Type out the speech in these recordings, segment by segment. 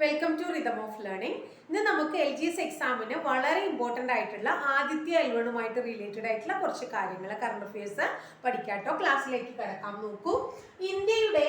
Welcome to rhythm of learning ഇന്ന് നമുക്ക് L G S എക്സാമിന് വളരെ ഇമ്പോർട്ടന്റ് ആയിട്ടുള്ള ആദിത്യ എൽവണുമായിട്ട് റിലേറ്റഡ് ആയിട്ടുള്ള കുറച്ച് കാര്യങ്ങൾ കറണ്ട് അഫയേഴ്സ് പഠിക്കാട്ടോ ക്ലാസ്സിലേക്ക് കിടക്കാം നോക്കൂ. ഇന്ത്യയുടെ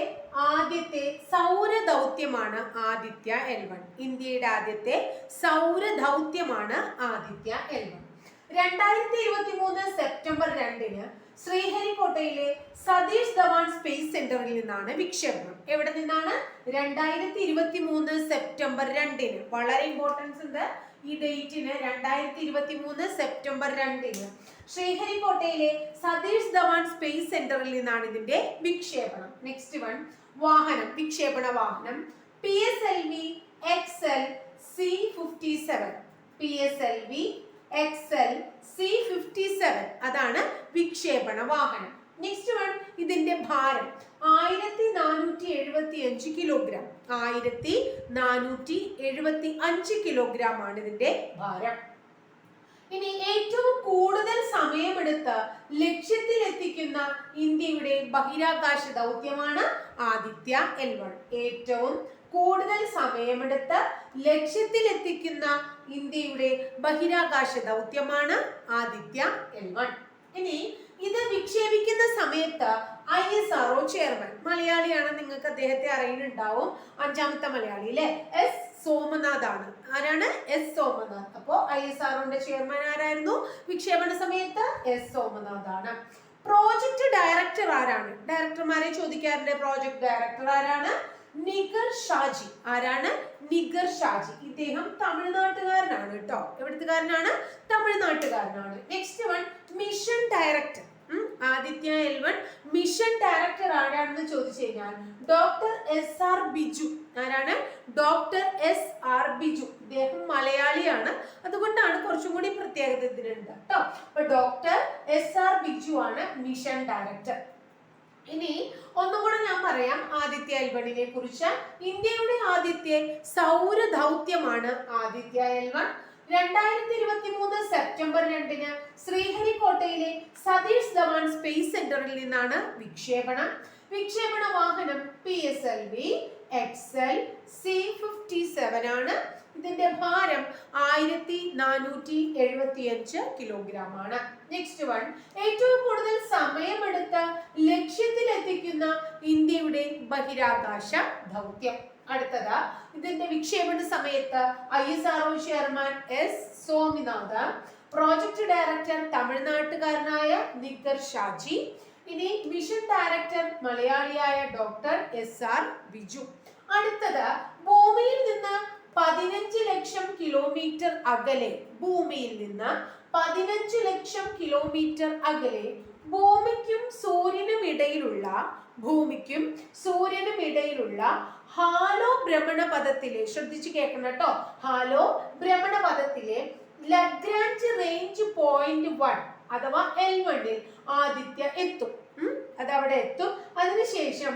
ആദ്യത്തെ സൗരദൗത്യമാണ് ആദിത്യ എൽവൺ ഇന്ത്യയുടെ ആദ്യത്തെ സൗരദൗത്യമാണ് ആദിത്യ എൽവൺ രണ്ടായിരത്തി ഇരുപത്തി മൂന്ന് സെപ്റ്റംബർ രണ്ടിന് ശ്രീഹരിക്കോട്ടയിലെ സതീഷ് ധവാൻ സ്പേസ് സെന്ററിൽ നിന്നാണ് വിക്ഷേപണം. എവിടെ നിന്നാണ്? രണ്ടായിരത്തി ഇരുപത്തി മൂന്ന് സെപ്റ്റംബർ രണ്ടിന്. വളരെ ഇമ്പോർട്ടൻസ് ഉണ്ട് ഈ ഡേറ്റിന് രണ്ടായിരത്തി ഇരുപത്തി മൂന്ന് സെപ്റ്റംബർ രണ്ടിന്. ശ്രീഹരിക്കോട്ടയിലെ സതീഷ് ധവാൻ സ്പേസ് സെന്ററിൽ നിന്നാണ് ഇതിന്റെ വിക്ഷേപണം. നെക്സ്റ്റ് വൺ വാഹനം. വിക്ഷേപണ വാഹനം. P S L V X L C fifty seven P S L V X L C fifty seven അതാണ് വിക്ഷേപണ വാഹനം. നെക്സ്റ്റ് വൺ ഇതിന്റെ ഭാരം. ആയിരത്തി നാനൂറ്റി എഴുപത്തി അഞ്ച് കിലോഗ്രാം ആയിരത്തി നാനൂറ്റി എഴുപത്തി അഞ്ച് കിലോഗ്രാം ആണ് ഇതിന്റെ ഭാരം. ഇനി ഏറ്റവും കൂടുതൽ സമയമെടുത്ത് ലക്ഷ്യത്തിലെത്തിക്കുന്ന ഇന്ത്യയുടെ ബഹിരാകാശ ദൗത്യമാണ് ആദിത്യ എൽ വൺ ഏറ്റവും കൂടുതൽ സമയമെടുത്ത് ലക്ഷ്യത്തിലെത്തിക്കുന്ന ഇന്ത്യയുടെ ബഹിരാകാശ ദൗത്യമാണ് ആദിത്യ എൽ വൺ ഇനി ഇത് വിക്ഷേപിക്കുന്ന സമയത്ത് ഐ എസ് ആർ ചെയർമാൻ. മലയാളിയാണ് നിങ്ങൾക്ക് അദ്ദേഹത്തെ അറിയുന്നുണ്ടാവും. അഞ്ചാമത്തെ മലയാളി അല്ലെ? എസ് സോമനാഥ് ആണ് ആരാണ്? എസ് സോമനാഥ്. അപ്പോ ഐ എസ് ആർഒന്റെ ചെയർമാൻ ആരായിരുന്നു? വിക്ഷേപണ സമയത്ത് എസ് സോമനാഥ് ആണ് പ്രോജക്ട് ഡയറക്ടർ ആരാണ്? ഡയറക്ടർമാരെ ചോദിക്കാറുണ്ട്. പ്രോജക്ട് ഡയറക്ടർ ആരാണ്? നിഗർ ഷാജി. ആരാണ്? നിഗർ ഷാജി. ഇദ്ദേഹം തമിഴ്നാട്ടുകാരനാണ് കേട്ടോ. എവിടുത്തുകാരനാണ്? തമിഴ്നാട്ടുകാരനാണ്. Next one mission director Aditya L one mission director ആരാണെന്ന് ചോദിച്ചു കഴിഞ്ഞാൽ ഡോക്ടർ എസ് ആർ ബിജു. ആരാണ്? Doctor S R Biju. ഇദ്ദേഹം മലയാളിയാണ്. അതുകൊണ്ടാണ് കുറച്ചും കൂടി പ്രത്യേകത ഇതിനുണ്ട് കേട്ടോ. അപ്പൊ ഡോക്ടർ എസ് ആർ ബിജു ആണ് മിഷൻ ഡയറക്ടർ ഇനി ഒന്നും കൂടെ ഞാൻ പറയാം ആദിത്യ എൽവണിനെ കുറിച്ച്. ഇന്ത്യയുടെ ആദ്യത്തെ സൗര ദൗത്യമാണ് ആദിത്യ എൽവൺ രണ്ടായിരത്തി ഇരുപത്തി മൂന്ന് സെപ്റ്റംബർ രണ്ടിന് ശ്രീഹരിക്കോട്ടയിലെ സതീഷ് ധവാൻ സ്പേസ് സെന്ററിൽ നിന്നാണ് വിക്ഷേപണം. വിക്ഷേപണ വാഹനം P S L V X L C fifty seven ആണ്. ഇതിന്റെ ഭാരം ആയിരത്തി നാനൂറ്റി എഴുപത്തി അഞ്ച് കിലോഗ്രാം ആണ് നെക്സ്റ്റ് വൺ ഏറ്റവും കൂടുതൽ സമയമെടുത്ത് ലക്ഷ്യത്തിലെത്തിക്കുന്ന ഇന്ത്യയുടെ ബഹിരാകാശ ദൗത്യം. അടുത്തത് ഇതിന്റെ വിക്ഷേപണ സമയത്ത് I S R O chairman S Swaminath project director തമിഴ്നാട്ടുകാരനായ Nigar Shaji ഇനി മിഷൻ ഡയറക്ടർ മലയാളിയായ ഡോക്ടർ എസ് ആർ ബിജു. അടുത്തത് ഭൂമിയിൽ നിന്ന് പതിനഞ്ച് ലക്ഷം കിലോമീറ്റർ അകലെ ഭൂമിയിൽ നിന്ന് പതിനഞ്ച് ലക്ഷം കിലോമീറ്റർ അകലെ ഭൂമിക്കും സൂര്യനും ഇടയിലുള്ള ഭൂമിക്കും സൂര്യനും ഇടയിലുള്ള ഹാലോ ഭ്രമണപഥത്തിലെ ശ്രദ്ധിച്ചു കേൾക്കണം കേട്ടോ. ഹാലോ ഭ്രമണപഥത്തിലെ ലഗ്രാഞ്ച് റേഞ്ച് പോയിന്റ് വൺ അഥവാ എൽ വണ്ണിൽ ആദിത്യ എത്തും. അതവിടെ എത്തും. അതിനുശേഷം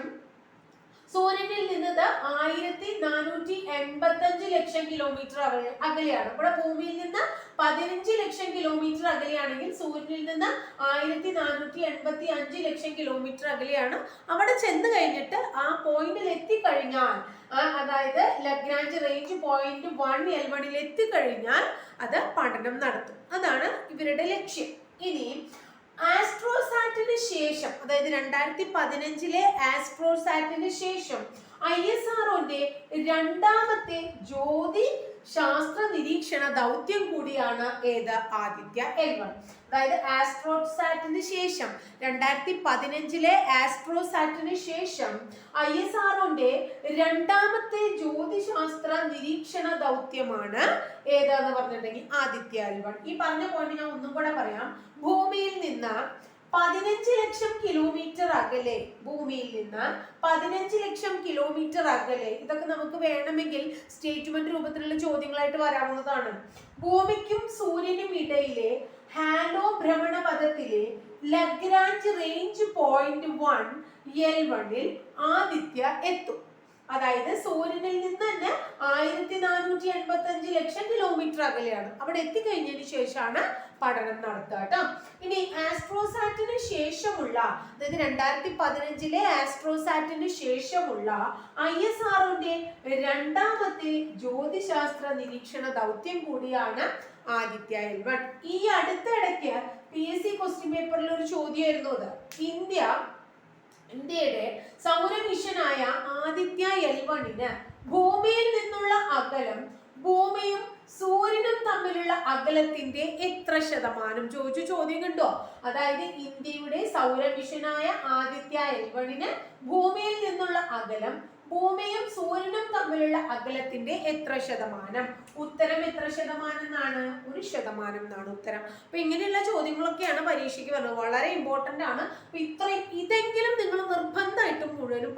സൂര്യനിൽ നിന്നത് ആയിരത്തി നാനൂറ്റി എൺപത്തി അഞ്ച് ലക്ഷം കിലോമീറ്റർ അകലെ- അകലെയാണ്. ഇവിടെ ഭൂമിയിൽ നിന്ന് പതിനഞ്ച് ലക്ഷം കിലോമീറ്റർ അകലെയാണെങ്കിൽ സൂര്യനിൽ നിന്ന് ആയിരത്തി നാനൂറ്റി എൺപത്തി അഞ്ച് ലക്ഷം കിലോമീറ്റർ അകലെയാണ്. അവിടെ ചെന്ന് കഴിഞ്ഞിട്ട് ആ പോയിന്റിൽ എത്തിക്കഴിഞ്ഞാൽ അതായത് Lagrange range point one L വണിൽ എത്തിക്കഴിഞ്ഞാൽ അത് പഠനം നടത്തും. അതാണ് ഇവരുടെ ലക്ഷ്യം. ഇനി ആസ്ട്രോസാറ്റിന് ശേഷം അതായത് രണ്ടായിരത്തി പതിനഞ്ചിലെ ആസ്ട്രോസാറ്റിന് ശേഷം ഐ എസ് ആർഒന്റെ രണ്ടാമത്തെ ജ്യോതി ശാസ്ത്ര നിരീക്ഷണ ദൗത്യം കൂടിയാണ് ഏത്? ആദിത്യ എൽ വൺ അതായത് ആസ്ട്രോസാറ്റിന് ശേഷം രണ്ടായിരത്തി പതിനഞ്ചിലെ ആസ്ട്രോസാറ്റിന് ശേഷം ഐ എസ് ആർഒന്റെ രണ്ടാമത്തെ ജ്യോതിശാസ്ത്ര നിരീക്ഷണ ദൗത്യമാണ് ഏതാന്ന് പറഞ്ഞിട്ടുണ്ടെങ്കിൽ ആദിത്യ എൽ വൺ ഈ പറഞ്ഞ പോയിന്റ് ഞാൻ ഒന്നും കൂടെ പറയാം. ഭൂമിയിൽ നിന്ന് പതിനഞ്ച് ലക്ഷം കിലോമീറ്റർ അകലെ ഭൂമിയിൽ നിന്ന് പതിനഞ്ച് ലക്ഷം കിലോമീറ്റർ അകലെ ഇതൊക്കെ നമുക്ക് വേണമെങ്കിൽ സ്റ്റേറ്റ്മെന്റ് രൂപത്തിലുള്ള ചോദ്യങ്ങളായിട്ട് വരാവുന്നതാണ്. ഭൂമിക്കും സൂര്യനും ഇടയിലെ halo ഭ്രമണപഥത്തിലെ Lagrange range point one L വണ്ണിൽ ആദിത്യ എത്തും. അതായത് സൂര്യനിൽ നിന്ന് തന്നെ ആയിരത്തി നാനൂറ്റി എൺപത്തി അഞ്ച് ലക്ഷം കിലോമീറ്റർ അകലെയാണ്. അവിടെ എത്തിക്കഴിഞ്ഞതിന് ശേഷമാണ് പഠനം നടത്തുക കേട്ടോ. ഇനി ആസ്ട്രോസാറ്റിന് ശേഷമുള്ള അതായത് രണ്ടായിരത്തി പതിനഞ്ചിലെ ആസ്ട്രോസാറ്റിന് ശേഷമുള്ള ഐ എസ് ആറിന്റെ രണ്ടാമത്തെ ജ്യോതിശാസ്ത്ര നിരീക്ഷണ ദൗത്യം കൂടിയാണ് ആദിത്യ എൽ വൺ ഈ അടുത്തിടയ്ക്ക് പി എസ് സി ക്വസ്റ്റ്യൻ പേപ്പറിൽ ഒരു ചോദ്യമായിരുന്നു അത്. ഇന്ത്യ ഇന്ത്യയുടെ സൗരമിഷനായ ആദിത്യ എൽ വണ്ണിന് ഭൂമിയിൽ നിന്നുള്ള അകലം ഭൂമിയും സൂര്യനും തമ്മിലുള്ള അകലത്തിന്റെ എത്ര ശതമാനം? ചോദിച്ചു ചോദ്യം കണ്ടോ? അതായത് ഇന്ത്യയുടെ സൗരമിഷനായ ആദിത്യ എൽ വണ്ണിന് ഭൂമിയിൽ നിന്നുള്ള അകലം ഭൂമിയും സൂര്യനും തമ്മിലുള്ള അകലത്തിന്റെ എത്ര ശതമാനം? ഉത്തരം എത്ര ശതമാനം എന്നാണ്? ഒരു ശതമാനം എന്നാണ് ഉത്തരം. അപ്പൊ ഇങ്ങനെയുള്ള ചോദ്യങ്ങളൊക്കെയാണ് പരീക്ഷയ്ക്ക് വരുന്നത് വളരെ ഇമ്പോർട്ടന്റ് ആണ്. ഇത്രയും ഇതെങ്കിലും നിങ്ങൾ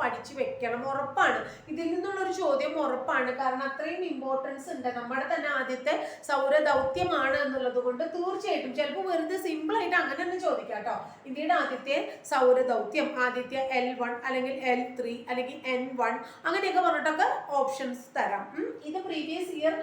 പഠിച്ചു വെക്കണം ഉറപ്പാണ്. ഇതിൽ നിന്നുള്ള ഒരു ചോദ്യം ഉറപ്പാണ്. കാരണം അത്രയും ഇമ്പോർട്ടൻസ് ഉണ്ട്. നമ്മുടെ തന്നെ ആദ്യത്തെ സൗര ദൗത്യമാണ് എന്നുള്ളത് കൊണ്ട് തീർച്ചയായിട്ടും ചിലപ്പോൾ വെറുതെ സിമ്പിൾ ആയിട്ട് അങ്ങനെ തന്നെ ചോദിക്കാം കേട്ടോ ഇന്ത്യയുടെ ആദ്യത്തെ സൗര ദൗത്യം ആദ്യത്തെ എൽ വൺ അല്ലെങ്കിൽ എൽ ത്രീ അല്ലെങ്കിൽ എൻ വൺ അങ്ങനെയൊക്കെ പറഞ്ഞിട്ടൊക്കെ ഓപ്ഷൻസ് തരാം. ഇത് പ്രീവിയസ് ഇയർ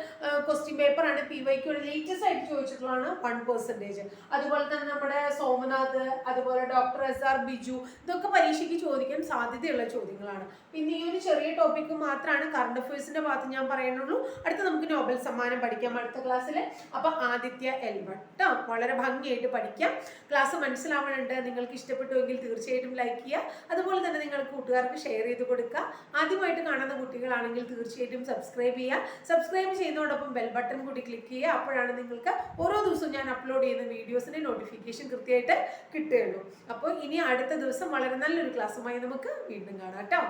ക്വസ്റ്റ്യൻ പേപ്പർ ആണ്. പി വൈക്ക് ലേറ്റസ്റ്റ് ആയിട്ട് ചോദിച്ചിട്ടുള്ളതാണ് വൺ പെർസെന്റേജ് അതുപോലെ തന്നെ നമ്മുടെ സോമനാഥ് അതുപോലെ ഡോക്ടർ എസ് ആർ ബിജു ഇതൊക്കെ പരീക്ഷയ്ക്ക് ചോദിക്കാൻ സാധ്യതയുള്ള ചോദ്യങ്ങളാണ്. പിന്നെ ഈ ഒരു ചെറിയ ടോപ്പിക്ക് മാത്രമാണ് കറണ്ട് അഫയേഴ്സിന്റെ ഭാഗത്ത് ഞാൻ പറയുന്നുള്ളൂ. അടുത്ത നമുക്ക് നോബൽ സമ്മാനം പഠിക്കാം അടുത്ത ക്ലാസ്സിൽ അപ്പൊ ആദിത്യ എൽ വൺ കേട്ടോ വളരെ ഭംഗിയായിട്ട് പഠിക്കാം. ക്ലാസ് മനസ്സിലാവണുണ്ട് നിങ്ങൾക്ക് ഇഷ്ടപ്പെട്ടുവെങ്കിൽ തീർച്ചയായിട്ടും ലൈക്ക് ചെയ്യുക. അതുപോലെ തന്നെ നിങ്ങൾ കൂട്ടുകാർക്ക് ഷെയർ ചെയ്ത് കൊടുക്കുക. ആദ്യമായിട്ട് കാണുന്ന കുട്ടികളാണെങ്കിൽ തീർച്ചയായിട്ടും സബ്സ്ക്രൈബ് ചെയ്യുക. സബ്സ്ക്രൈബ് ചെയ്യുന്നതോടൊപ്പം ബെൽ ബട്ടൺ കൂടി ക്ലിക്ക് ചെയ്യുക. അപ്പോഴാണ് നിങ്ങൾക്ക് ഓരോ ദിവസവും ഞാൻ അപ്ലോഡ് ചെയ്യുന്ന വീഡിയോസിന്റെ നോട്ടിഫിക്കേഷൻ കൃത്യമായിട്ട് കിട്ടുകയുള്ളൂ. അപ്പോൾ ഇനി അടുത്ത ദിവസം വളരെ നല്ലൊരു ക്ലാസ്സുമായി നമുക്ക് വീണ്ടും കാണാം. കേട്ടോ